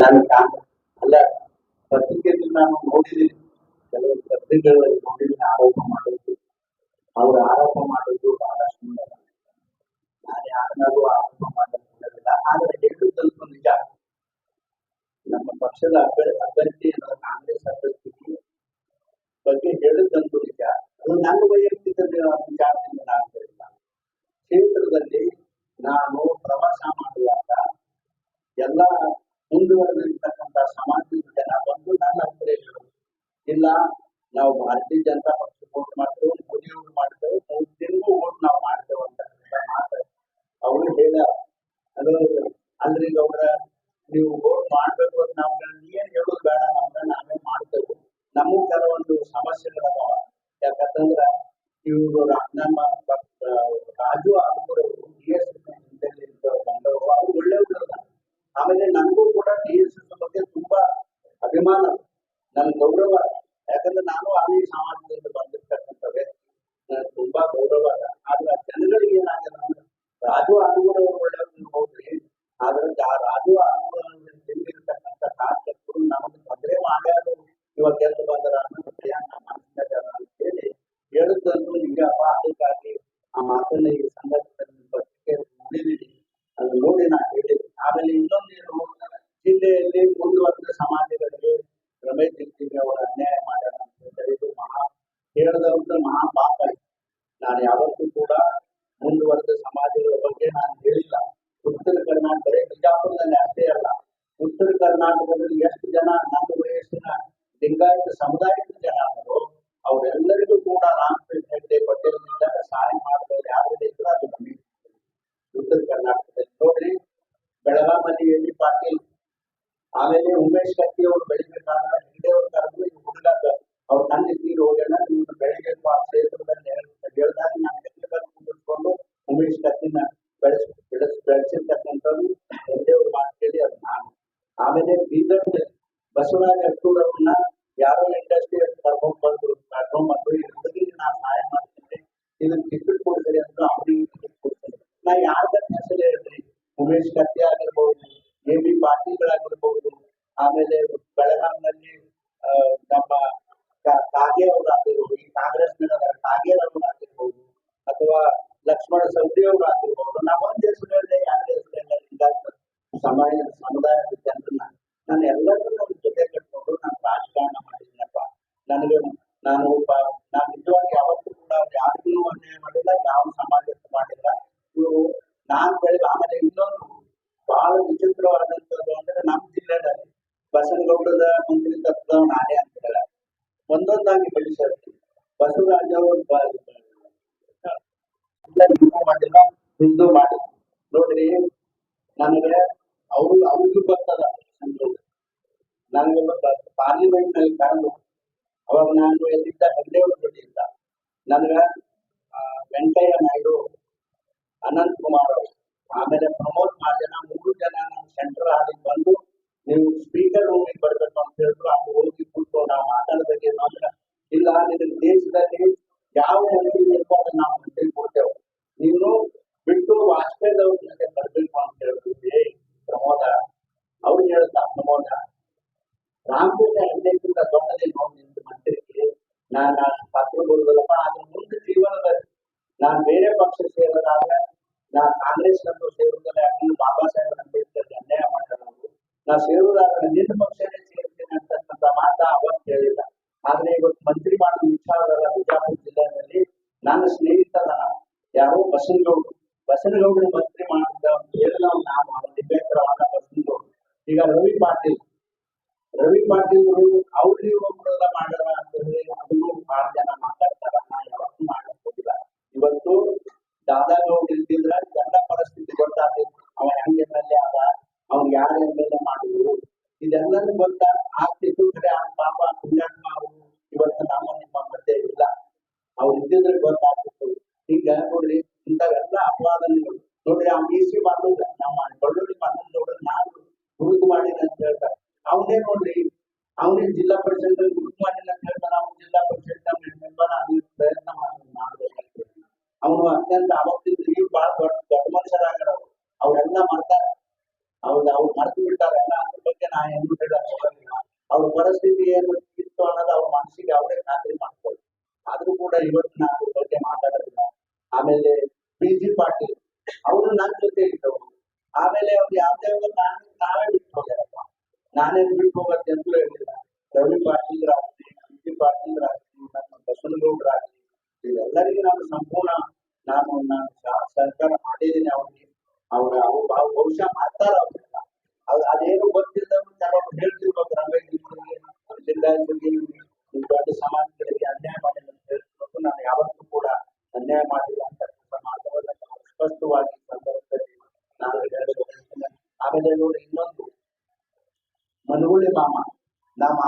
ಕಾಂಗ್ರೆಸ್ ಅಲ್ಲ, ಪತ್ರಿಕೆಯಲ್ಲಿ ನಾನು ನೋಡಿದ್ದೀನಿ. ಕೆಲವು ಪತ್ರಿಕೆಗಳಲ್ಲಿ ನೋಡಿದ್ದೀನಿ, ಆರೋಪ ಮಾಡೋದು. ಅವರು ಆರೋಪ ಮಾಡೋದು ಬಹಳ ಸುಂದರ ನಾನು ಯಾರನ್ನಾದ್ರೂ ಆರೋಪ ಮಾಡೋದಿಲ್ಲ ಆದರೆ ಹೇಳುವುದಂತೂ ನಿಜ. ನಮ್ಮ ಪಕ್ಷದ ಅಭ್ಯರ್ಥಿ ಕಾಂಗ್ರೆಸ್ ಅಭ್ಯರ್ಥಿ ಬಗ್ಗೆ ಹೇಳಿದ್ದಂತೂ ನಿಜ. ಅದು ನನ್ನ ವೈಯಕ್ತಿಕ ವಿಚಾರದಿಂದ ನಾನು ಹೇಳಿಲ್ಲ. ಕ್ಷೇತ್ರದಲ್ಲಿ ನಾನು ಪ್ರವಾಸ ಮಾಡುವಾಗ ಎಲ್ಲ ಮುಂದುವರೆದಿರ್ತಕ್ಕಂಥ ಸಮಾಜದ ಜನ ಬಂದು ನನ್ನ ಹತ್ರ ಹೇಳಿದ್ರು ಇಲ್ಲ, ನಾವು ಭಾರತೀಯ ಜನತಾ ಪಕ್ಷ ಓಟ್ ಮಾಡ್ತೇವೆ ಮೋದಿ ಅವರು ಮಾಡ್ತೇವೆ ತಿಂಗಳು ಓಟ್ ನಾವು ಮಾಡ್ತೇವೆ ಅಂತ ಮಾತು ಅವರು ಹೇಳ, ಅದು ಅಂದ್ರೆ ಗೌಡ್ರ, ನೀವು ಓಟ್ ಮಾಡ್ಬೇಕು ಅಂತ ನಾವು ನೀನ್ ಹೇಳೋದು ಬೇಡ, ನಮ್ಗೆ ನಾವೇ ಮಾಡ್ತೇವೆ. ನಮಗೂ ಕೆಲವೊಂದು ಸಮಸ್ಯೆಗಳದಾವ ಯಾಕಂತಂದ್ರ ಇವರು ನಮ್ಮ ರಾಜು ಅವರು ಡಿ ಎಸ್ ಬಂದವರು, ಅವ್ರು ಒಳ್ಳೆಯವರು ಆಮೇಲೆ ನನಗೂ ಬಗ್ಗೆ ತುಂಬಾ ಅಭಿಮಾನ, ನನ್ನ ಗೌರವ. ಯಾಕಂದ್ರೆ ನಾನು ಅದೇ ಸಮಾಜದಿಂದ ಬಂದಿರ್ತಕ್ಕಂಥ ವ್ಯಕ್ತಿ ತುಂಬಾ ಗೌರವ. ಅದ ಆ ಜನಗಳಿಗೆ ಏನಾಗಿದೆ ಅಂದ್ರೆ ರಾಜು ಆಡುಗಳು ಒಳ್ಳೆಯವ್ರು ಹೋಗ್ರಿ ಆದ್ರೆ ಆ ರಾಜು ಆಡುಗಳು ತಿಳಿದಿರ್ತಕ್ಕಂಥ ಶಾಸಕರು ನಮಗೆ ತೊಂದರೆ ಮಾಡ್ಯಾರು ಇವಾಗ ಗೆದ್ದು ಬಂದರ ಅನ್ನೋ ಪ್ರಯಾಣ ಅಂತ ಹೇಳಿ ಹೇಳಿದ್ದಂತೂ ನಿಜಪ್ಪ ಅದಕ್ಕಾಗಿ ಆ ಮಾತನ್ನ ಈ ಸಂದರ್ಭದಲ್ಲಿ ಪತ್ರಿಕೆ ನೋಡಿದೀನಿ ಅದು ನೋಡಿ ನಾ ಹೇಳಿದೆ ಆಮೇಲೆ ಇನ್ನೊಂದೇನು ಜಿಲ್ಲೆಯಲ್ಲಿ ಮುಂದುವರೆದ ಸಮಾಜಗಳಿಗೆ ರಮೇಶ್ ಜಿಂಜಿಗೆ ಅವರು ಅನ್ಯಾಯ ಮಾಡ್ಯಾರ ಅಂತ ಮಹಾ ಹೇಳದಂತ ಮಹಾ ಪಾಪ ಇದೆ. ನಾನು ಯಾವತ್ತೂ ಕೂಡ ಮುಂದುವರೆದ ಸಮಾಜಗಳ ಬಗ್ಗೆ ನಾನು ಹೇಳಿಲ್ಲ. ಉತ್ತರ ಕರ್ನಾಟಕ, ಬರೀ ಬಿಜಾಪುರದಲ್ಲಿ ಅಷ್ಟೇ ಅಲ್ಲ, ಉತ್ತರ ಕರ್ನಾಟಕದಲ್ಲಿ ಎಷ್ಟು ಜನ, ನನ್ನ ವಯಸ್ಸಿನ ಲಿಂಗಾಯತ ಸಮುದಾಯದ ಜನ ಅವರು, ಅವರೆಲ್ಲರಿಗೂ ಕೂಡ ರಾಮಕೃಷ್ಣ ಹೆಗ್ಡೆ ಪಟೇಲ್ನಿಂದ ಸಹಾಯ ಮಾಡಿದವರು ಯಾರಿದೆ ಕೂಡ ಅದು ನಮಗೆ ಉತ್ತರ ಕರ್ನಾಟಕದಲ್ಲಿ ನೋಡ್ರಿ ಬೆಳಗಾಮಲ್ಲಿ ಎಂ ಬಿ ಪಾಟೀಲ್, ಆಮೇಲೆ ಉಮೇಶ್ ಕತ್ತಿ ಅವರು ಬೆಳಿಬೇಕಾದ್ರೆ ಹೆಗ್ಡೆ ಅವ್ರು ಕರೆದು ಈ ಹುಡುಗ ಅವ್ರ ತಂದೆ ತೀರು ಹೋಗೋಣ ಇವ್ರು ಬೆಳಿಗ್ಗೆ ಕ್ಷೇತ್ರದಲ್ಲಿ ಹೇಳ್ದಾಗ ನಾನು ಹೆಗ್ಡೆ ಕುಂದಿಸ್ಕೊಂಡು ಉಮೇಶ್ ಕತ್ತಿನ ಬೆಳೆಸ್ ಬೆಳೆಸ್ ಬೆಳೆಸಿರ್ತಕ್ಕಂಥದ್ದು ಹೆಗ್ಡೆ ಅವ್ರ ಮಾತು ಕೇಳಿ ಅದು ನಾನು ಆಮೇಲೆ ಬೀದರ್ ಬಸವರಾಜ ಅಟ್ಟೂರ್ ಅವ್ರನ್ನ ಯಾರೋ ಇಂಡಸ್ಟ್ರಿ ಕರ್ಕೊಂಡ್ ಬಂದ್ರು ಕರ್ಕೊಂಡ್ ಬಂದ್ರು ಈ ಹುಡುಗಿಗೆ ನಾ ಸಹಾಯ ಮಾಡ್ತೀನಿ ಇದನ್ನ ಟಿಕೆಟ್ ಕೊಡ್ತೀರಿ ಅಂತ ಅವ್ರಿಗೆ ಟಿಕೆಟ್ ಕೊಡ್ತೀನಿ ನಾ ಯಾರ್ದ ಹೆಸರು ಹೇಳ್ರಿ ಉಮೇಶ್ ಕತ್ತಿ ಆಗಿರ್ಬೋದು ಎ ಬಿ ಪಾಟೀಲ್ಗಳಾಗಿರ್ಬೋದು ಆಮೇಲೆ ಬೆಳಗಾಂನಲ್ಲಿ ಆ, ನಮ್ಮ ಕಾ- ಕಾಗೆ ಅವ್ರು ಆಗಿರ್ಬೋದು ಈ ಕಾಂಗ್ರೆಸ್ ಆಗಿರ್ಬೋದು ಅಥವಾ ಲಕ್ಷ್ಮಣ ಸವದಿ ಅವ್ರು ಆಗಿರ್ಬೋದು ನಾ ಒಂದ್ ಹೆಸರು ಹೇಳಿದೆ ಲಿಂಗಾಯತ ಸಮಾಜ ಸಮುದಾಯದ ಜನರನ್ನ ನಾನು ಎಲ್ಲರನ್ನೂ ಜೊತೆ ಕಟ್ಕೊಂಡು ನಾನು ರಾಜಕಾರಣ ಮಾಡಿದ್ದೀನಪ್ಪ. ನನಗೆ ನಾನು ಒಬ್ಬ, ನಾನು ನಿಜವಾಗಿ ಯಾವತ್ತೂ ಕೂಡ ಯಾರಿಗೂ ಅನ್ಯಾಯ ಮಾಡಿಲ್ಲ, ಯಾವ ಸಮಾಜಕ್ಕೂ ಮಾಡಿಲ್ಲ. ಇವರು ನಾನ್ ಬೆಳೆದ ಆಮೇಲೆ ಇನ್ನೊಂದು ಬಹಳ ವಿಚಿತ್ರವಾದಂತದ್ದು ಅಂದ್ರೆ ನಮ್ಮ ಜಿಲ್ಲೆಯಲ್ಲಿ ಬಸನಗೌಡದ ಮಂತ್ರಿ ತತ್ವ ನಾನೇ ಅಂತ ಒಂದೊಂದಾಗಿ ಬೆಳೆಸಿರ್ತೀನಿ ಬಸವರಾಜ ಅವರು ಮಾಡಿಲ್ಲ, ಹಿಂದೂ ಮಾಡಿಲ್ಲ. ನೋಡ್ರಿ, ನನಗೆ ಅವ್ರು, ಅವ್ರಿಗೂ ಬರ್ತದ ನನಗೆ ಪಾರ್ಲಿಮೆಂಟ್ನಲ್ಲಿ ಕರೆದು ಅವಾಗ ನಾನು ಎಲ್ಲಿದ್ದ ಹೆಗ್ಡೆ ಅವ್ರ ಜೊತೆ ಇದ್ದ ನನಗ ವೆಂಕಯ್ಯ ನಾಯ್ಡು ಅನಂತ್ ಕುಮಾರ್ ಅವರು. ಆಮೇಲೆ ಪ್ರಮೋದ್ ಮಹಾಜನ ಮೂರು ಜನ ಸೆಂಟ್ರಲ್ ನಾನು ಬೇರೆ ಪಕ್ಷ ಸೇರದಾಗ ನಾ ಕಾಂಗ್ರೆಸ್ ನಂತರ ಸೇರುತ್ತದೆ ಯಾಕಂದ್ರೆ ಬಾಬಾ ಸಾಹೇಬ್ ಅಂಬೇಡ್ಕರ್ ಅನ್ಯಾಯ ಅವರು. ನಾ ಸೇರುವುದಾದ್ರೆ ನಿನ್ನ ಪಕ್ಷನೇ ಸೇರ್ತೇನೆ ಅಂತಕ್ಕಂಥ ಮಾತ ಅವತ್ತು ಹೇಳಿಲ್ಲ. ಆದ್ರೆ ಇವತ್ತು ಮಂತ್ರಿ ಮಾಡುವ ವಿಚಾರದಲ್ಲ ಬಿಜಾಪುರ ಜಿಲ್ಲೆಯಲ್ಲಿ ನನ್ನ ಸ್ನೇಹಿತರ ಯಾರು ಬಸನಗೌಡರು. ಬಸನಗೌಡರು ಮಂತ್ರಿ ಮಾಡಿದ ಎಲ್ಲ ನಾನು ಅವರ ನಿಬೇಕರವಾದ ಬಸನಗೌಡರು. ಈಗ ರವಿ ಪಾಟೀಲ್. ರವಿ ಪಾಟೀಲ್ ಅವರು ಅವ್ರಿಗೆ ಮಾಡ್ಯಾರ ಅಂತಂದ್ರೆ ಅದನ್ನು ಬಹಳ ಜನ ಮಾತಾಡ್ತಾರ ನಾ ಯಾವತ್ತೂ ಮಾಡಕ್ ಹೋಗಿಲ್ಲ ಇವತ್ತು ದಾದಾ ನೋಡಿ ಇಲ್ದಿದ್ರ ಎಲ್ಲ ಪರಿಸ್ಥಿತಿ ಗೊತ್ತಾಗ್ತಿತ್ತು ಅವ ಹೆಂಗ್ ಎಂ ಎಲ್ ಎ ಆದ, ಅವ್ನ್ ಯಾರ ಎಂ ಎಲ್ ಎ ಮಾಡಿದ್ರು. ಇದೆಲ್ಲನೂ ಗೊತ್ತ ಆಗ್ತಿತ್ತು ಕಡೆ ಆ ಪಾಪ ಪುಣ್ಯಾತ್ಮ ಅವರು ಇವತ್ತು ನಮ್ಮ ನಿಮ್ಮ ಮಧ್ಯೆ ಇಲ್ಲ. ಅವ್ರು ಇದ್ದಿದ್ರೆ ಗೊತ್ತಾಗ್ತಿತ್ತು. ಈಗ ನೋಡ್ರಿ ಇಂಥವೆಲ್ಲ ಅಪವಾದನೆಗಳು. ನೋಡ್ರಿ ಅವ್ನ ಇ ಸಿ ಮಾಡಿಲ್ಲ ಅತ್ಯಂತ ಅವತ್ತಿಂದ ನೀವು ಬಹಳ ದೊಡ್ಡ ದೊಡ್ಡ ಮನುಷ್ಯರಾಗ್ಯಾರ ಅವ್ರು. ಅವ್ರೆಲ್ಲ ಮಾಡ್ತಾರೆ. ಅವ್ರು ಅವ್ರು ಮರ್ತು ಬಿಟ್ಟಾರೆ ಎಲ್ಲ ಅದ್ರ ಬಗ್ಗೆ ನಾ ಏನ್ ಏನು ಇತ್ತು ಅನ್ನೋದು ಅವ್ರ ಮನಸ್ಸಿಗೆ ಅವರೇ ಖಾತ್ರಿ ಮಾಡ್ಕೊಳ್ಳಿ ಆದ್ರೂ ಕೂಡ ಇವತ್ತು ನಾನು ಅದ್ರ ಬಗ್ಗೆ ಮಾತಾಡೋದಿಲ್ಲ. ಆಮೇಲೆ ಬಿ ಜಿ ಪಾಟೀಲ್ ಅವರು ನನ್ನ ಜೊತೆ ಇದ್ದವರು. ಆಮೇಲೆ ಅವ್ರು ಯಾವ್ದೇ ಒಂದು ನಾನು, ನಾವೇ ಬಿಟ್ಟು ಹೋಗ್ಯಾರಪ್ಪ. ನಾನೇನು ಬಿಟ್ಟು ಹೋಗೋದು ಅಂತಲೂ ಹೇಳಿಲ್ಲ. ರವಿ ಪಾಟೀಲ್ರಾಗ್ಲಿ ಬಿ ಜಿ ಪಾಟೀಲ್ರಾಗ್ಲಿ ನಮ್ಮ ಬಸವನಗೌಡರಾಗ್ಲಿ, ಇವೆಲ್ಲರಿಗೂ ನಾನು ಸಂಪೂರ್ಣ ನಾನು ನಾನು ಸಹಕಾರ ಮಾಡಿದ್ದೀನಿ ಅವ್ರಿಗೆ ಅವ್ರ, ಅವ್ರು ಅವ್ರು ಬಹುಶಃ ಮಾಡ್ತಾರ ಅವ್ರೆಲ್ಲ. ಅದು, ಅದೇನು ಗೊತ್ತಿಲ್ಲದವ್ರು ಕೆಲವರು ಹೇಳ್ತಿರ್ಬೇಕು ದೊಡ್ಡ ಸಮಾಜಗಳಿಗೆ ಅನ್ಯಾಯ ಮಾಡಿಲ್ಲ ಅಂತ ಹೇಳ್ತಿರ್ಬೇಕು. ನಾನು ಯಾವತ್ತೂ ಕೂಡ ಅನ್ಯಾಯ ಮಾಡಿಲ್ಲ ಅಂತ ಸಮಾಜವನ್ನ ನಾವು ಸ್ಪಷ್ಟವಾಗಿ ಸಂದರ್ಭದಲ್ಲಿ ನಾನು ಆಮೇಲೆ ನೋಡಿ ಇನ್ನೊಂದು. ಮನಗುಳಿ ಮಾಮ, ನಮ್ಮ